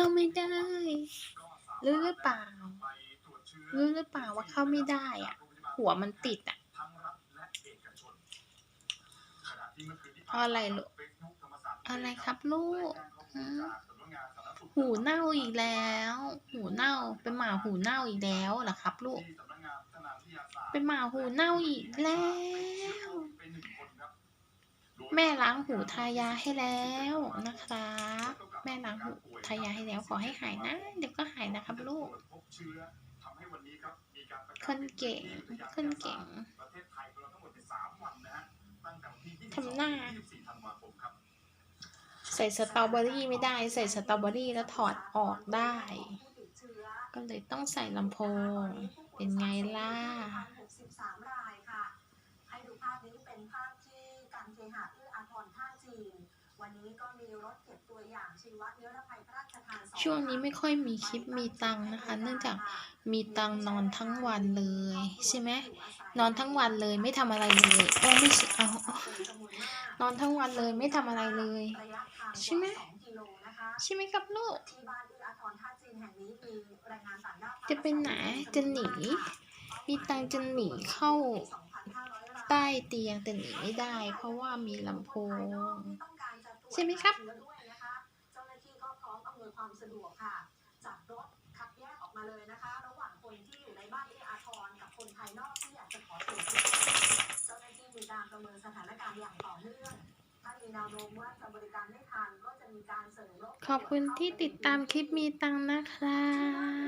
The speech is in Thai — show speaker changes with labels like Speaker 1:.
Speaker 1: เข้าไม่ได้ รู้หรือเปล่า รู้หรือเปล่าว่าเข้าไม่ได้อะ หัวมันติดอะอะไรลูก อะไรครับลูก หูเน่าอีกแล้ว หูเน่า เป็นหมาหูเน่าอีกแล้วเหรอครับ ลูก เป็นหมาหูเน่าอีกแล้ว แม่ล้างหูทายาให้แล้วนะครับ แม่ล้างหูทายาให้แล้วขอให้หายนะ เดี๋ยวก็หายนะครับลูกคนเก่งคนเก่งทำหน้า ใส่สตรอเบอรี่ไม่ได้ ใส่สตรอเบอรี่แล้วถอดออกได้ ก็เลยต้องใส่ลำโพง เป็นไงล่ะ
Speaker 2: 63รายค่ะให้ดูภาพนี้เป็นภาพ หะเอื้ออาทรท่าจีน วันนี้ก็มีรถเก็บตัวอย่างชีวะนิรภัยพระราชทานสอ
Speaker 1: ช่วงนี้ไม่ค่อยมีคลิปมีตังค์นะคะ เนื่องจากมีตังค์นอนทั้งวันเลย ใช่ไหมนอนทั้งวันเลยไม่ทำอะไรเลยโอ้ไม่ใช่เอาเอานอนทั้งวันเลยไม่ทำอะไรเลย
Speaker 2: ระยะทาง
Speaker 1: ใช่ไหม
Speaker 2: สองกิโลนะคะ
Speaker 1: ใช่ไหมครับลูก
Speaker 2: ที่บ้านเอื้ออาทรท่าจีนแห่งนี้มีแรงงานต่างด้าว
Speaker 1: จะไปไหนจะหนีมีตังค์จะหนีเข้า ใต้เตียงแต่หนีไม่ได้ เพราะว่ามีลำโพง ใช่ไหมครับ
Speaker 2: เจ้าหน้าที่ก็พร้อมอำนวยความสะดวกค่ะจัดรถคัดแยกออกมาเลยนะคะ ระหว่างคนที่อยู่ในบ้านเอื้ออาทรกับคนภายนอกที่อยากจะขอตรวจเชื้อเจ้าหน้าที่มีการประเมินสถานการณ์อย่างต่อเนื่องถ้ามีแนวโน้มว่าจะบริการไม่ทันก็จะมีการเสริมรถ
Speaker 1: ขอบคุณที่ติดตามคลิปมีตังค์นะครับ